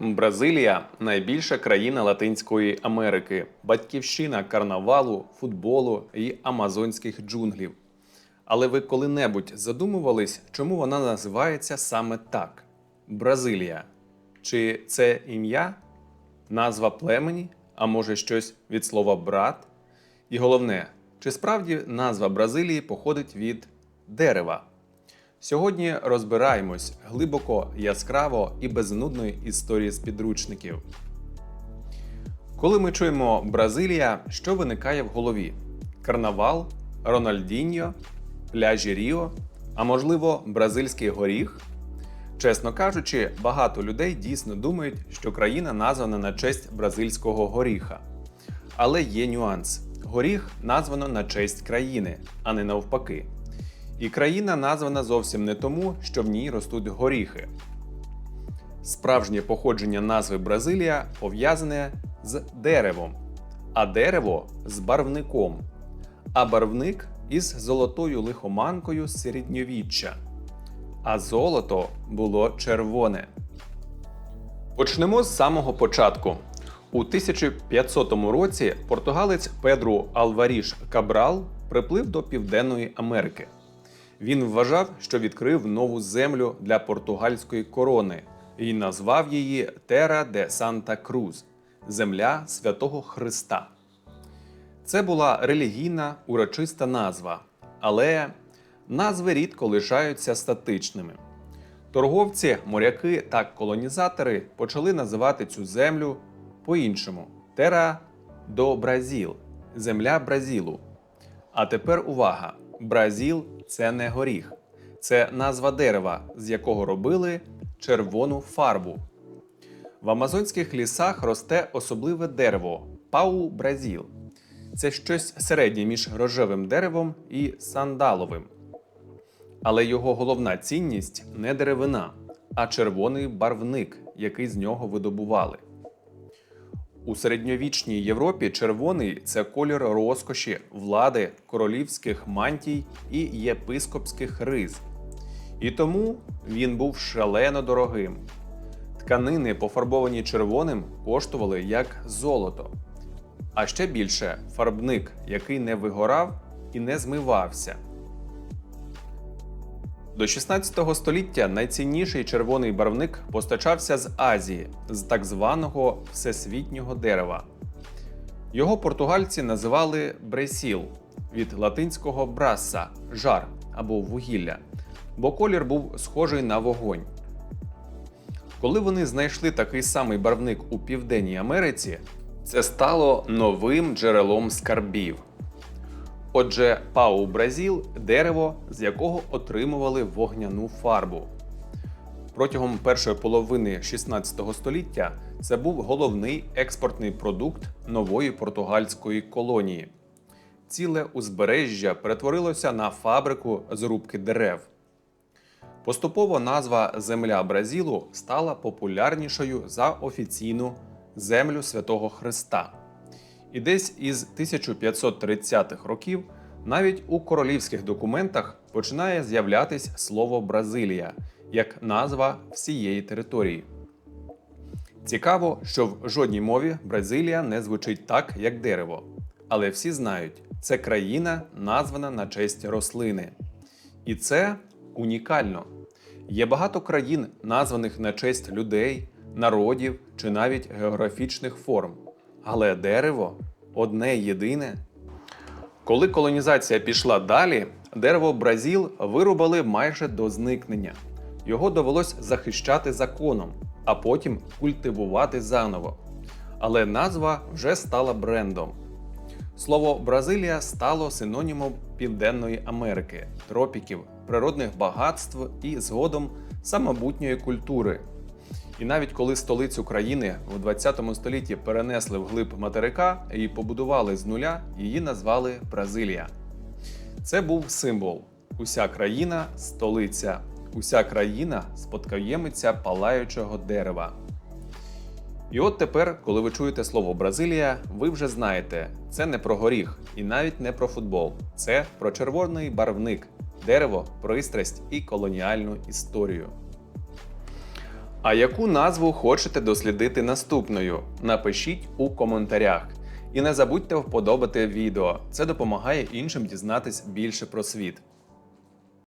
Бразилія найбільша країна Латинської Америки, батьківщина карнавалу, футболу і амазонських джунглів. Але ви коли-небудь задумувались, чому вона називається саме так: Бразилія? Чи це ім'я, назва племені, а може щось від слова брат? І головне, чи справді назва Бразилії походить від дерева? Сьогодні розбираємось глибоко, яскраво і без нудної історії з підручників. Коли ми чуємо Бразилія, що виникає в голові? Карнавал, Рональдіньо, пляжі Ріо, а можливо, бразильський горіх? Чесно кажучи, багато людей дійсно думають, що країна названа на честь бразильського горіха. Але є нюанс: горіх названо на честь країни, а не навпаки. І країна названа зовсім не тому, що в ній ростуть горіхи. Справжнє походження назви Бразилія пов'язане з деревом, а дерево з барвником, а барвник із золотою лихоманкою середньовіччя. А золото було червоне. Почнемо з самого початку. У 1500 році португалець Педру Алваріш Кабрал приплив до Південної Америки. Він вважав, що відкрив нову землю для португальської корони і назвав її Тера де Санта Круз земля святого Христа. Це була релігійна урочиста назва, але назви рідко лишаються статичними. Торговці, моряки та колонізатори почали називати цю землю по-іншому Тера до Бразіл земля Бразілу. А тепер увага! Бразіл це не горіх, це назва дерева, з якого робили червону фарбу. В амазонських лісах росте особливе дерево пау Бразіл. Це щось середнє між рожевим деревом і сандаловим. Але його головна цінність не деревина, а червоний барвник, який з нього видобували. У середньовічній Європі червоний це колір розкоші, влади, королівських мантій і єпископських риз. І тому він був шалено дорогим. Тканини, пофарбовані червоним, коштували як золото. А ще більше фарбник, який не вигорав і не змивався. До 16 століття найцінніший червоний барвник постачався з Азії, з так званого всесвітнього дерева. Його португальці називали бресіл від латинського браса жар або вугілля, бо колір був схожий на вогонь. Коли вони знайшли такий самий барвник у Південній Америці, це стало новим джерелом скарбів. Отже, пау Бразіл дерево, з якого отримували вогняну фарбу. Протягом першої половини 16 століття це був головний експортний продукт нової португальської колонії. Ціле узбережжя перетворилося на фабрику зрубки дерев. Поступово назва Земля Бразілу стала популярнішою за офіційну землю Святого Христа. І десь із 1530-х років навіть у королівських документах починає з'являтись слово Бразилія як назва всієї території. Цікаво, що в жодній мові Бразилія не звучить так, як дерево. Але всі знають, це країна, названа на честь рослини. І це унікально. Є багато країн, названих на честь людей, народів чи навіть географічних форм. Але дерево одне єдине. Коли колонізація пішла далі, дерево Бразіл вирубали майже до зникнення. Його довелось захищати законом, а потім культивувати заново. Але назва вже стала брендом. Слово Бразилія стало синонімом Південної Америки, тропіків, природних багатств і згодом самобутньої культури. І навіть коли столицю країни у 20 столітті перенесли вглиб материка і побудували з нуля, її назвали Бразилія. Це був символ: уся країна столиця, уся країна спадкоємиця палаючого дерева. І от тепер, коли ви чуєте слово Бразилія, ви вже знаєте, це не про горіх і навіть не про футбол. Це про червоний барвник, дерево, пристрасть і колоніальну історію. А яку назву хочете дослідити наступною? Напишіть у коментарях. І не забудьте вподобати відео. Це допомагає іншим дізнатись більше про світ.